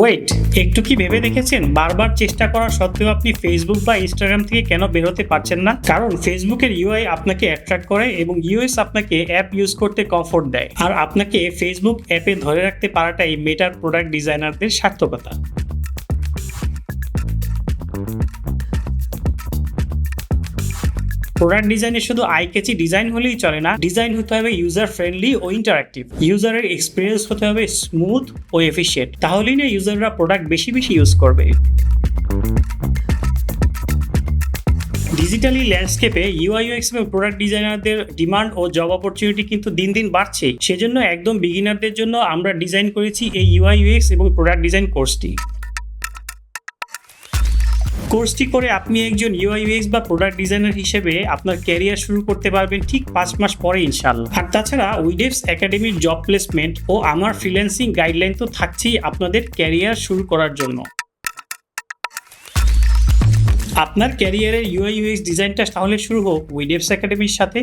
Wait একটু কি ভেবে দেখেছেন? বারবার চেষ্টা করা সত্ত্বেও আপনি ফেসবুক বা ইনস্টাগ্রাম থেকে কেন বেরোতে পারছেন না? কারণ ফেসবুকের ইউআই আপনাকে অ্যাট্রাক্ট করে এবং ইউএস আপনাকে অ্যাপ ইউজ করতে কমফোর্ট দেয়। আর আপনাকে ফেসবুক অ্যাপে ধরে রাখতে পারাটাই মেটার প্রোডাক্ট ডিজাইনারদের সার্থকতা। প্রোডাক্ট ডিজাইনে শুধু আই ক্যাচি ডিজাইন হলেই চলে না ডিজাইন হতে হবে ইউজার ফ্রেন্ডলি ও ইন্টারাক্টিভ ইউজারের এক্সপিরিয়েন্স হতে হবে স্মুথ ও এফিশিয়েন্ট তাহলেই না ইউজাররা প্রোডাক্ট বেশি বেশি ইউজ করবে। ডিজিটালি ল্যান্ডস্কেপে ইউআইউএক্স এবং প্রোডাক্ট ডিজাইনারদের ডিমান্ড ও জব অপরচুনিটি কিন্তু দিন দিন বাড়ছে। সেজন্য একদম বিগিনারদের জন্য আমরা ডিজাইন করেছি এই ইউআইউএক্স এবং প্রোডাক্ট ডিজাইন কোর্সটি কোর্সটি করে আপনি একজন ইউআইউএক্স বা প্রোডাক্ট ডিজাইনার হিসেবে আপনার ক্যারিয়ার শুরু করতে পারবেন ঠিক পাঁচ মাস পরে ইনশাল্লাহ আর তাছাড়া উইডেভস একাডেমির জব প্লেসমেন্ট ও আমার ফ্রিল্যান্সিং গাইডলাইন তো থাকছেই আপনাদের ক্যারিয়ার শুরু করার জন্য। আপনার ক্যারিয়ারের ইউআই ইউএক্স ডিজাইনটা তাহলে শুরু হোক উইডেভস একাডেমির সাথে।